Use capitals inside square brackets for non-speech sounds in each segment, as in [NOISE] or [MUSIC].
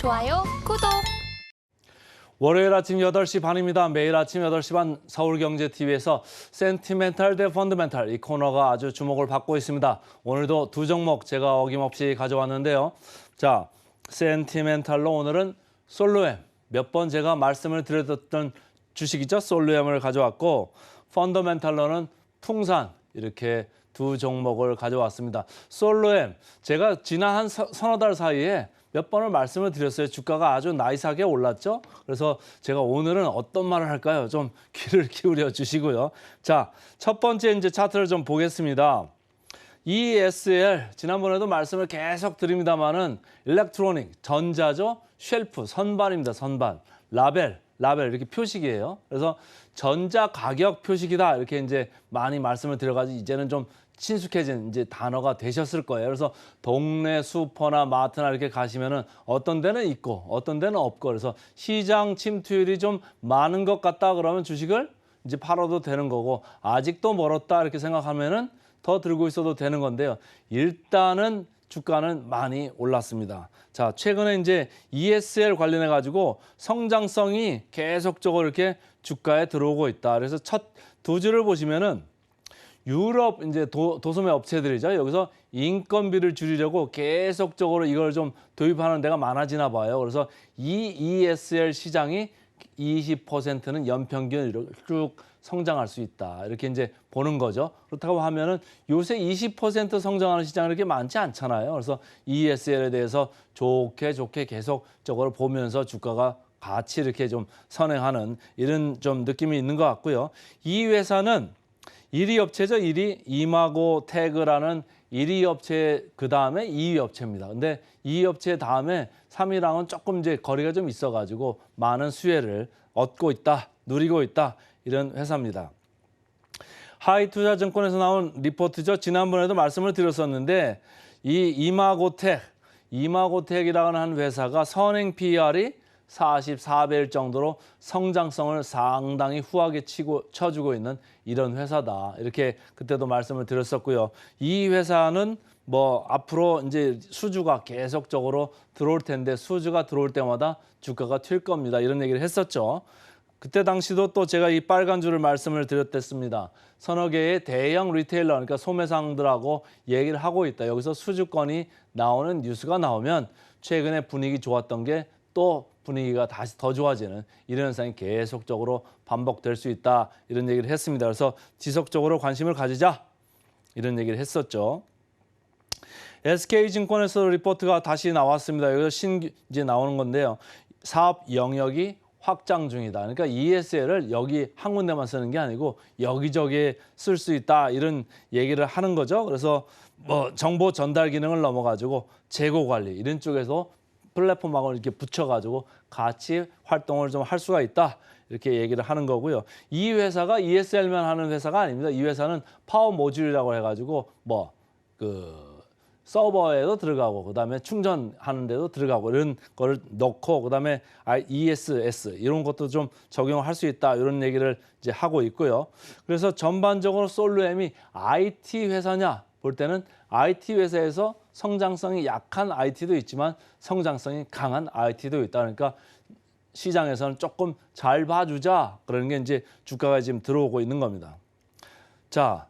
좋아요, 구독. 월요일 아침 8시 반입니다. 매일 아침 8시 반 서울경제TV에서 센티멘탈 대 펀드멘탈 이 코너가 아주 주목을 받고 있습니다. 오늘도 두 종목 제가 어김없이 가져왔는데요. 자, 센티멘탈로 오늘은 솔로엠 몇 번 제가 말씀을 드렸던 주식이죠. 솔로엠을 가져왔고 펀더멘탈로는 풍산 이렇게 두 종목을 가져왔습니다. 솔로엠 제가 지난 한 서- 서너 달 사이에 몇 번을 말씀을 드렸어요. 주가가 아주 나이스하게 올랐죠. 그래서 제가 오늘은 어떤 말을 할까요? 좀 [LAUGHS] 귀를 기울여 주시고요. 자, 첫 번째 이제 차트를 좀 보겠습니다. ESL 지난번에도 말씀을 계속 드립니다만은 일렉트로닉 전자죠 쉘프 선반입니다 선반 라벨 라벨 이렇게 표식이에요 그래서 전자 가격 표식이다 이렇게 이제 많이 말씀을 드려가지고 이제는 좀 친숙해진 이제 단어가 되셨을 거예요 그래서 동네 슈퍼나 마트나 이렇게 가시면은 어떤 데는 있고 어떤 데는 없고 그래서 시장 침투율이 좀 많은 것 같다 그러면 주식을 이제 팔아도 되는 거고 아직도 멀었다 이렇게 생각하면은 더 들고 있어도 되는 건데요. 일단은 주가는 많이 올랐습니다. 자, 최근에 이제 ESL 관련해 가지고 성장성이 계속적으로 이렇게 주가에 들어오고 있다. 그래서 첫두 줄을 보시면은 유럽 이제 도, 도소매 업체들이죠. 여기서 인건비를 줄이려고 계속적으로 이걸 좀 도입하는 데가 많아지나 봐요. 그래서 이 ESL 시장이 20%는 연평균 쭉 성장할 수 있다. 이렇게 이제 보는 거죠. 그렇다고 하면은 요새 20% 성장하는 시장이 그렇게 많지 않잖아요. 그래서 ESL에 대해서 좋게 좋게 계속적으로 보면서 주가가 같이 이렇게 좀 선행하는 이런 좀 느낌이 있는 것 같고요. 이 회사는 1위 업체죠. 1위 이마고 태그라는 1위 업체 그 다음에 2위 업체입니다. 근데 2위 업체 다음에 3위랑은 조금 이제 거리가 좀 있어가지고 많은 수혜를 얻고 있다, 누리고 있다 이런 회사입니다. 하이투자증권에서 나온 리포트죠. 지난번에도 말씀을 드렸었는데 이 이마고텍, 이마고텍이라는 한 회사가 선행 PR이 44배일 정도로 성장성을 상당히 후하게 치고 쳐주고 있는 이런 회사다. 이렇게 그때도 말씀을 드렸었고요. 이 회사는 뭐 앞으로 이제 수주가 계속적으로 들어올 텐데 수주가 들어올 때마다 주가가 튈 겁니다. 이런 얘기를 했었죠. 그때 당시도 또 제가 이 빨간 줄을 말씀을 드렸댔습니다. 서너 개의 대형 리테일러, 그러니까 소매상들하고 얘기를 하고 있다. 여기서 수주권이 나오는 뉴스가 나오면 최근에 분위기 좋았던 게 또 분위기가 다시 더 좋아지는 이런 현상이 계속적으로 반복될 수 있다. 이런 얘기를 했습니다. 그래서 지속적으로 관심을 가지자. 이런 얘기를 했었죠. SK증권에서 리포트가 다시 나왔습니다. 여기서 신 이제 나오는 건데요. 사업 영역이 확장 중이다. 그러니까 ESL을 여기 한 군데만 쓰는 게 아니고 여기저기에 쓸 수 있다 이런 얘기를 하는 거죠. 그래서 뭐 정보 전달 기능을 넘어가지고 재고 관리 이런 쪽에서 플랫폼하고 이렇게 붙여가지고 같이 활동을 좀 할 수가 있다. 이렇게 얘기를 하는 거고요. 이 회사가 ESL만 하는 회사가 아닙니다. 이 회사는 파워 모듈이라고 해가지고 뭐 그 서버에도 들어가고 그다음에 충전하는 데도 들어가고 이런 거를 넣고 그다음에 ESS 이런 것도 좀 적용을 할수 있다 이런 얘기를 이제 하고 있고요. 그래서 전반적으로 솔루엠이 IT 회사냐 볼 때는 IT 회사에서 성장성이 약한 IT도 있지만 성장성이 강한 IT도 있다. 그러니까 시장에서는 조금 잘 봐주자 그러는 게 이제 주가가 지금 들어오고 있는 겁니다. 자,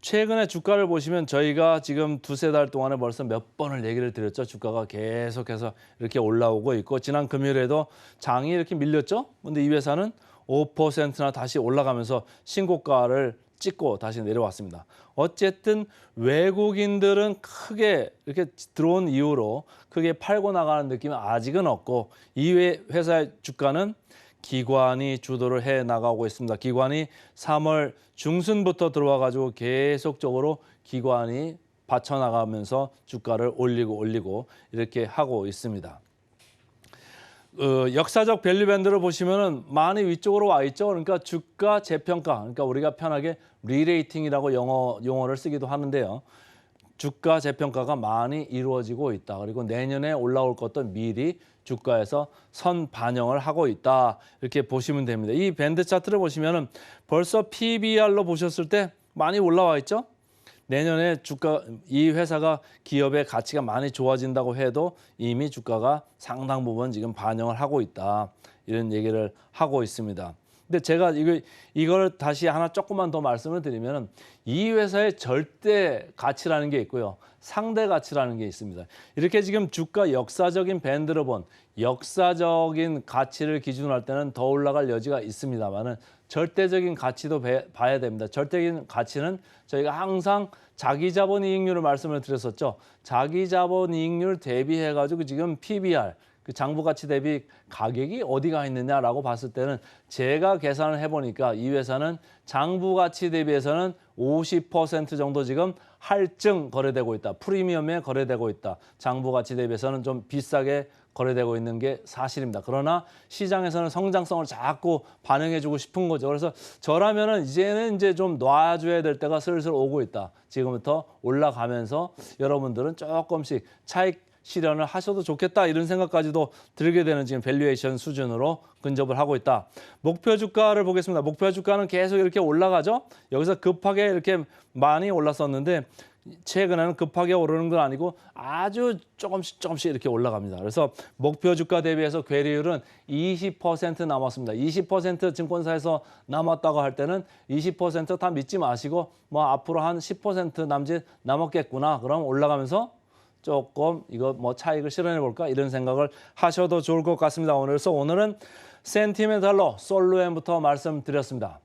최근에 주가를 보시면 저희가 지금 두세 달 동안에 벌써 몇 번을 얘기를 드렸죠. 주가가 계속해서 이렇게 올라오고 있고 지난 금요일에도 장이 이렇게 밀렸죠. 근데 이 회사는 5%나 다시 올라가면서 신고가를 찍고 다시 내려왔습니다. 어쨌든 외국인들은 크게 이렇게 들어온 이후로 크게 팔고 나가는 느낌은 아직은 없고 이 회- 회사의 주가는 기관이 주도를 해 나가고 있습니다. 기관이 3월 중순부터 들어와 가지고 계속적으로 기관이 받쳐 나가면서 주가를 올리고 올리고 이렇게 하고 있습니다. 어, 역사적 밸류 밴드를 보시면은 많이 위쪽으로 와 있죠. 그러니까 주가 재평가, 그러니까 우리가 편하게 리레이팅이라고 영어 용어를 쓰기도 하는데요. 주가 재평가가 많이 이루어지고 있다. 그리고 내년에 올라올 것도 미리 주가에서 선 반영을 하고 있다. 이렇게 보시면 됩니다. 이 밴드 차트를 보시면은 벌써 PBR로 보셨을 때 많이 올라와 있죠. 내년에 주가 이 회사가 기업의 가치가 많이 좋아진다고 해도 이미 주가가 상당 부분 지금 반영을 하고 있다. 이런 얘기를 하고 있습니다. 근데 제가 이거 이걸 다시 하나 조금만 더 말씀을 드리면 이 회사의 절대 가치라는 게 있고요. 상대 가치라는 게 있습니다. 이렇게 지금 주가 역사적인 밴드로 본 역사적인 가치를 기준으로 할 때는 더 올라갈 여지가 있습니다만은 절대적인 가치도 배- 봐야 됩니다. 절대적인 가치는 저희가 항상 자기 자본 이익률을 말씀을 드렸었죠. 자기 자본 이익률 대비해 가지고 지금 PBR 그 장부 가치 대비 가격이 어디가 있느냐라고 봤을 때는 제가 계산을 해보니까 이 회사는 장부 가치 대비해서는 50% 정도 지금 할증 거래되고 있다. 프리미엄에 거래되고 있다. 장부 가치 대비해서는 좀 비싸게 거래되고 있는 게 사실입니다. 그러나 시장에서는 성장성을 자꾸 반영해주고 싶은 거죠. 그래서 저라면은 이제는 이제 좀 놔줘야 될 때가 슬슬 오고 있다. 지금부터 올라가면서 여러분들은 조금씩 차익 실현을 하셔도 좋겠다 이런 생각까지도 들게 되는 지금 밸류에이션 수준으로 근접을 하고 있다. 목표 주가를 보겠습니다. 목표 주가는 계속 이렇게 올라가죠. 여기서 급하게 이렇게 많이 올랐었는데 최근에는 급하게 오르는 건 아니고 아주 조금씩 조금씩 이렇게 올라갑니다. 그래서 목표 주가 대비해서 괴리율은 20% 남았습니다. 20% 증권사에서 남았다고 할 때는 20%다 믿지 마시고 뭐 앞으로 한 10% 남짓 남았겠구나. 그럼 올라가면서 조금 이거 뭐 차익을 실현해 볼까 이런 생각을 하셔도 좋을 것 같습니다. 오늘 그래서 오늘은 센티멘탈로 솔루엔부터 말씀드렸습니다.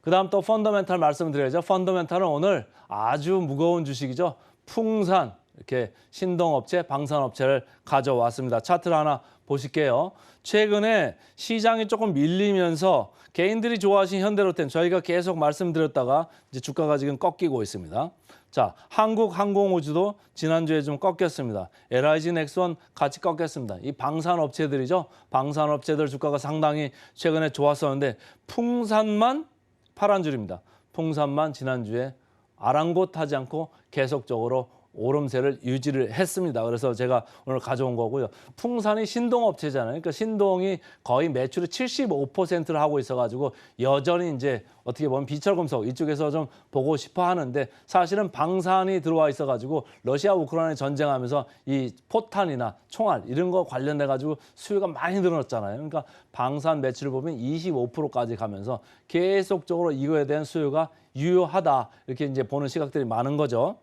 그다음 또 펀더멘탈 말씀드려야죠. 펀더멘탈은 오늘 아주 무거운 주식이죠. 풍산 이렇게 신동업체, 방산업체를 가져왔습니다. 차트를 하나 보실게요. 최근에 시장이 조금 밀리면서 개인들이 좋아하신 현대로템 저희가 계속 말씀드렸다가 이제 주가가 지금 꺾이고 있습니다. 자, 한국항공우주도 지난주에 좀 꺾였습니다. LIG 넥스원 같이 꺾였습니다. 이 방산업체들이죠. 방산업체들 주가가 상당히 최근에 좋았었는데 풍산만 파란 줄입니다. 풍산만 지난주에 아랑곳하지 않고 계속적으로 오름세를 유지를 했습니다. 그래서 제가 오늘 가져온 거고요. 풍산이 신동업체잖아요. 그러니까 신동이 거의 매출의 75%를 하고 있어가지고 여전히 이제 어떻게 보면 비철금속 이쪽에서 좀 보고 싶어 하는데 사실은 방산이 들어와 있어가지고 러시아 우크라이나 전쟁하면서 이 포탄이나 총알 이런 거 관련돼 가지고 수요가 많이 늘어났잖아요. 그러니까 방산 매출을 보면 25%까지 가면서 계속적으로 이거에 대한 수요가 유효하다 이렇게 이제 보는 시각들이 많은 거죠.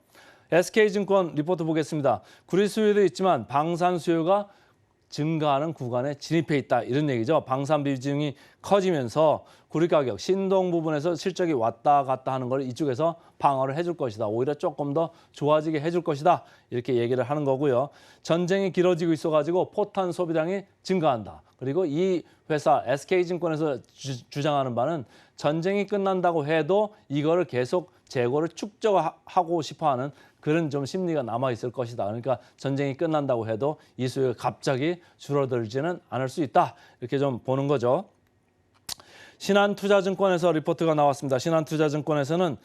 SK증권 리포트 보겠습니다. 구리 수요도 있지만 방산 수요가 증가하는 구간에 진입해 있다 이런 얘기죠. 방산 비중이 커지면서 구리 가격 신동 부분에서 실적이 왔다 갔다 하는 걸 이쪽에서 방어를 해줄 것이다. 오히려 조금 더 좋아지게 해줄 것이다. 이렇게 얘기를 하는 거고요. 전쟁이 길어지고 있어가지고 포탄 소비량이 증가한다. 그리고 이 회사 SK증권에서 주, 장하는 바는 전쟁이 끝난다고 해도 이거를 계속 재고를 축적하고 싶어하는 그런 좀 심리가 남아 있을 것이다. 그러니까 전쟁이 끝난다고 해도 이 수요가 갑자기 줄어들지는 않을 수 있다. 이렇게 좀 보는 거죠. 신한투자증권에서 리포트가 나왔습니다. 신한투자증권에서는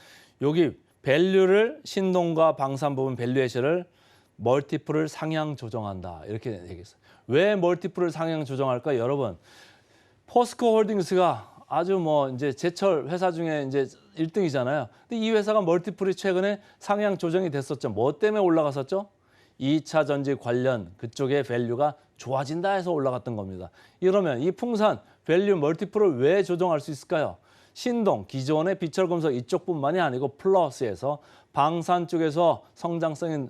여기 밸류를 신동과 방산 부분 밸류에이션을 멀티플을 상향 조정한다. 이렇게 얘기했어요. 왜 멀티플을 상향 조정할까? 여러분, 포스코 홀딩스가 아주 뭐 이제 제철 회사 중에 이제 1등이잖아요. 근데 이 회사가 멀티플이 최근에 상향 조정이 됐었죠. 뭐 때문에 올라갔었죠? 2차 전지 관련 그쪽의 밸류가 좋아진다 해서 올라갔던 겁니다. 이러면 이 풍산 밸류 멀티플을 왜 조정할 수 있을까요? 신동 기존의 비철금속 이쪽뿐만이 아니고 플러스에서 방산 쪽에서 성장성이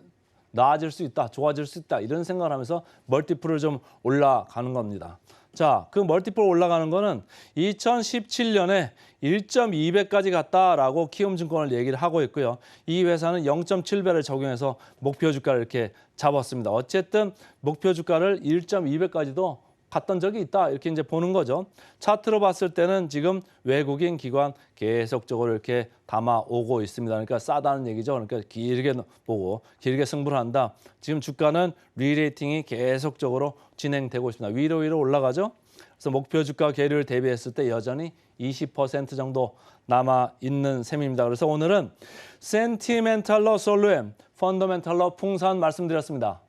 나아질 수 있다, 좋아질 수 있다 이런 생각을 하면서 멀티플을 좀 올라가는 겁니다. 자, 그 멀티플 올라가는 거는 2017년에 1.2배까지 갔다라고 키움증권을 얘기를 하고 있고요. 이 회사는 0.7배를 적용해서 목표 주가를 이렇게 잡았습니다. 어쨌든 목표 주가를 1.2배까지도 갔던 적이 있다 이렇게 이제 보는 거죠. 차트로 봤을 때는 지금 외국인 기관 계속적으로 이렇게 담아 오고 있습니다. 그러니까 싸다는 얘기죠. 그러니까 길게 보고 길게 승부를 한다. 지금 주가는 리레이팅이 계속적으로 진행되고 있습니다. 위로 위로 올라가죠. 그래서 목표 주가 계류를 대비했을 때 여전히 20% 정도 남아 있는 셈입니다. 그래서 오늘은 센티멘탈러 솔루엠, 펀더멘탈러 풍산 말씀드렸습니다.